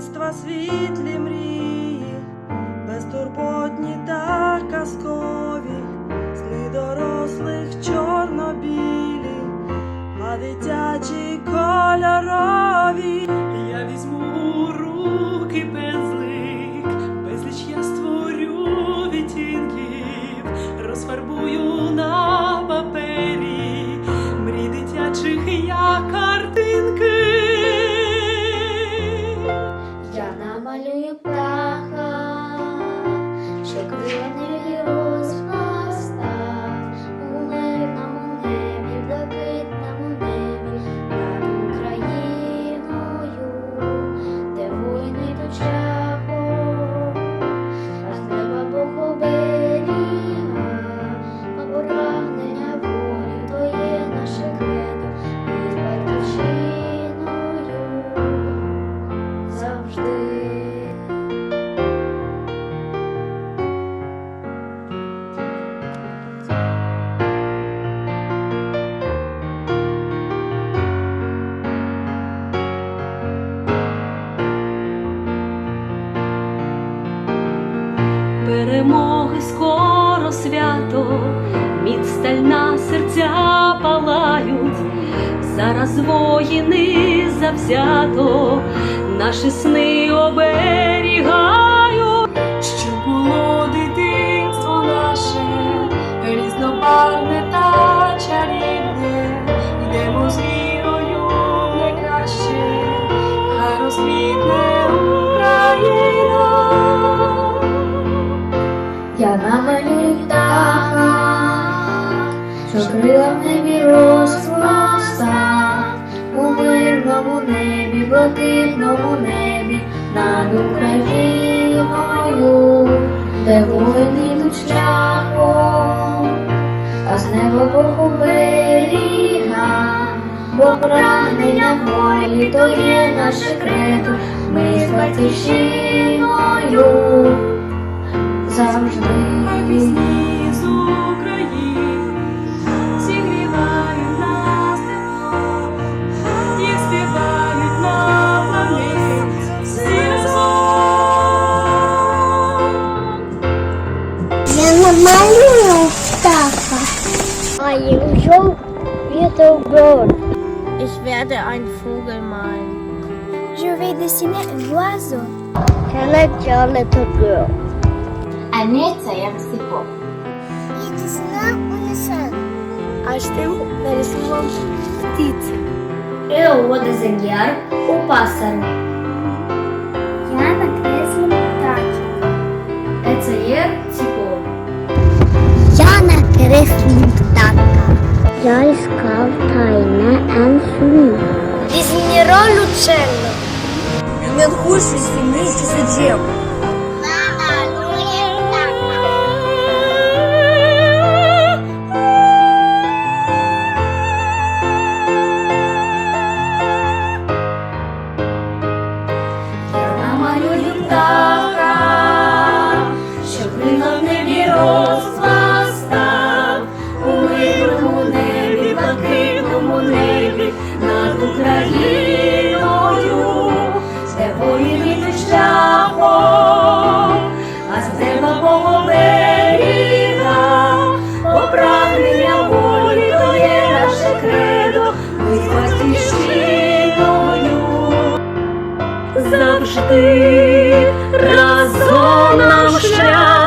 та світлі мрії, безтурботні та казкові, Перемоги скоро свято, міцстальна серця палають, зараз воїни завзято, наші сни оберігають, Я намалюю птаха, що крила в небі розпластав, у мирному небі, блакитному небі, над Україною, де воїни йдуть шляхом, а з неба Бог оберіга, бо прагнення волі, то є наше кредо, ми з батьківщиною завжди. Пісні з України зігрівають нас теплом, їх співають на планеті всі разом. Я намалюю птаха. I am little bird. Ich werde einen Vogel malen. Je vais dessiner un oiseau. Can I draw little girl? А це як сипо. It is not on the sun. А що нарисував птицю? І води зельяр у пасару. Я накреслив птачку. Це є ціпо. Я накреслив птака. Я искал тайна Ансу. Дизайнерò l'uccello. Він худший сильніший за діву. Завжди разом нам шлях.